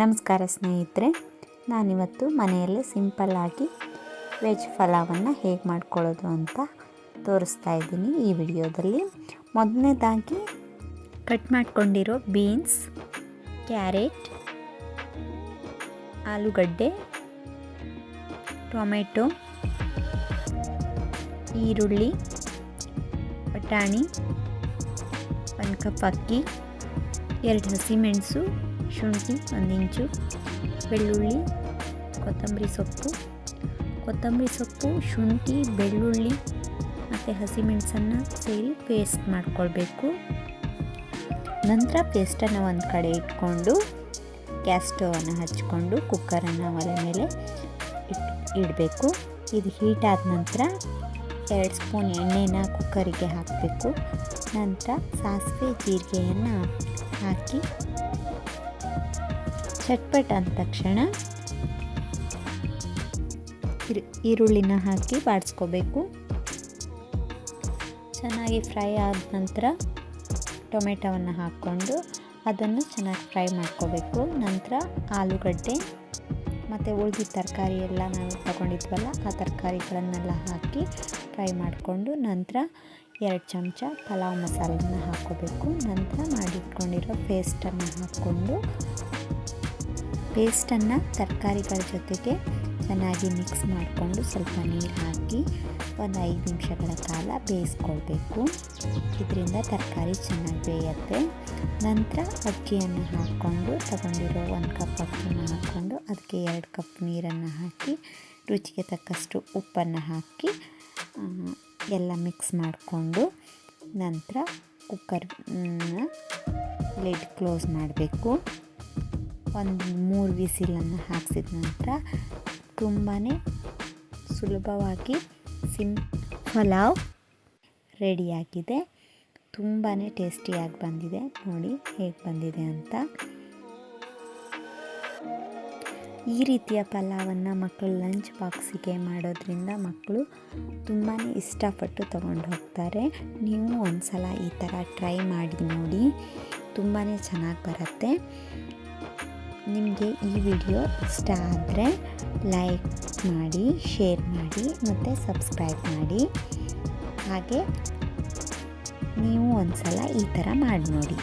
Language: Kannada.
ನಮಸ್ಕಾರ ಸ್ನೇಹಿತರೆ, ನಾನಿವತ್ತು ಮನೆಯಲ್ಲೇ ಸಿಂಪಲ್ಲಾಗಿ ವೆಜ್ ಫಲಾವನ್ನು ಹೇಗೆ ಮಾಡ್ಕೊಳ್ಳೋದು ಅಂತ ತೋರಿಸ್ತಾ ಇದ್ದೀನಿ ಈ ವಿಡಿಯೋದಲ್ಲಿ. ಮೊದಲನೇದಾಗಿ ಕಟ್ ಮಾಡ್ಕೊಂಡಿರೋ ಬೀನ್ಸ್, ಕ್ಯಾರೆಟ್, ಆಲೂಗಡ್ಡೆ, ಟೊಮೆಟೊ, ಈರುಳ್ಳಿ, ಬಟಾಣಿ, ಒಂದು ಕಪ್ ಅಕ್ಕಿ, ಎರಡು ಹಸಿಮೆಣಸು ಶುಂಠಿ ಒಂದು ಇಂಚು ಬೆಳ್ಳುಳ್ಳಿ, ಕೊತ್ತಂಬರಿ ಸೊಪ್ಪು. ಕೊತ್ತಂಬರಿ ಸೊಪ್ಪು, ಶುಂಠಿ, ಬೆಳ್ಳುಳ್ಳಿ ಮತ್ತು ಹಸಿಮೆಣಸನ್ನು ಸೇರಿ ಪೇಸ್ಟ್ ಮಾಡ್ಕೊಳ್ಬೇಕು. ನಂತರ ಪೇಸ್ಟನ್ನು ಒಂದು ಕಡೆ ಇಟ್ಕೊಂಡು ಗ್ಯಾಸ್ ಸ್ಟವನ್ನು ಹಚ್ಕೊಂಡು ಕುಕ್ಕರನ್ನು ಒಲೆ ಮೇಲೆ ಇಟ್, ಇಡಬೇಕು. ಇದು ಹೀಟ್ ಆದ ನಂತರ ಎರಡು ಸ್ಪೂನ್ ಎಣ್ಣೆನ ಕುಕ್ಕರಿಗೆ ಹಾಕಬೇಕು. ನಂತರ ಸಾಸಿವೆ, ಜೀರಿಗೆಯನ್ನು ಹಾಕಿ ಚಟ್ಪಟ್ ಅಂದ ತಕ್ಷಣ ಈರುಳ್ಳಿನ ಹಾಕಿ ಬಾಡಿಸ್ಕೋಬೇಕು. ಚೆನ್ನಾಗಿ ಫ್ರೈ ಆದ ನಂತರ ಟೊಮೆಟೊವನ್ನು ಹಾಕ್ಕೊಂಡು ಅದನ್ನು ಚೆನ್ನಾಗಿ ಫ್ರೈ ಮಾಡ್ಕೋಬೇಕು. ನಂತರ ಆಲೂಗಡ್ಡೆ ಮತ್ತು ಉಳಿದಿದ್ದ ತರಕಾರಿ ಎಲ್ಲ ನಾವು ತಗೊಂಡಿದ್ವಲ್ಲ, ಆ ತರಕಾರಿಗಳನ್ನೆಲ್ಲ ಹಾಕಿ ಫ್ರೈ ಮಾಡಿಕೊಂಡು ನಂತರ ಎರಡು ಚಮಚ ಪಲಾವ್ ಮಸಾಲನ್ನ ಹಾಕ್ಕೋಬೇಕು. ನಂತರ ಮಾಡಿಟ್ಕೊಂಡಿರೋ ಪೇಸ್ಟನ್ನು ಹಾಕ್ಕೊಂಡು ಪೇಸ್ಟನ್ನು ತರಕಾರಿಗಳ ಜೊತೆಗೆ ಚೆನ್ನಾಗಿ ಮಿಕ್ಸ್ ಮಾಡಿಕೊಂಡು ಸ್ವಲ್ಪ ನೀರು ಹಾಕಿ ಒಂದು ಐದು ನಿಮಿಷಗಳ ಕಾಲ ಬೇಯಿಸ್ಕೊಳ್ಬೇಕು. ಇದರಿಂದ ತರಕಾರಿ ಚೆನ್ನಾಗಿ ಬೇಯುತ್ತೆ. ನಂತರ ಅಕ್ಕಿಯನ್ನು ಹಾಕ್ಕೊಂಡು ತಗೊಂಡಿರೋ ಒಂದು ಕಪ್ ಅಕ್ಕಿನ ಹಾಕ್ಕೊಂಡು ಅದಕ್ಕೆ ಎರಡು ಕಪ್ ನೀರನ್ನು ಹಾಕಿ ರುಚಿಗೆ ತಕ್ಕಷ್ಟು ಉಪ್ಪನ್ನು ಹಾಕಿ ಎಲ್ಲ ಮಿಕ್ಸ್ ಮಾಡಿಕೊಂಡು ನಂತರ ಕುಕ್ಕರ್ ಲಿಡ್ ಕ್ಲೋಸ್ ಮಾಡಬೇಕು. ಒಂದು ಮೂರು ವಿಸಿಲನ್ನು ಹಾಕ್ಸಿದ ನಂತರ ತುಂಬಾ ಸುಲಭವಾಗಿ ಸಿಂ ಪಲಾವ್ ರೆಡಿಯಾಗಿದೆ. ತುಂಬಾ ಟೇಸ್ಟಿಯಾಗಿ ಬಂದಿದೆ. ನೋಡಿ ಹೇಗೆ ಬಂದಿದೆ ಅಂತ. ಈ ರೀತಿಯ ಪಲಾವನ್ನು ಮಕ್ಕಳು ಲಂಚ್ ಬಾಕ್ಸಿಗೆ ಮಾಡೋದ್ರಿಂದ ಮಕ್ಕಳು ತುಂಬಾ ಇಷ್ಟಪಟ್ಟು ತೊಗೊಂಡು ಹೋಗ್ತಾರೆ. ನೀವು ಒಂದು ಸಲ ಈ ಥರ ಟ್ರೈ ಮಾಡಿ ನೋಡಿ. ತುಂಬಾ ಚೆನ್ನಾಗಿ ಬರುತ್ತೆ. ನಿಮಗೆ ಈ ವಿಡಿಯೋ ಇಷ್ಟ ಆದರೆ ಲೈಕ್ ಮಾಡಿ, ಶೇರ್ ಮಾಡಿ ಮತ್ತು ಸಬ್ಸ್ಕ್ರೈಬ್ ಮಾಡಿ. ಹಾಗೆ ನೀವು ಒಂದು ಸಲ ಈ ಥರ ಮಾಡಿ ನೋಡಿ.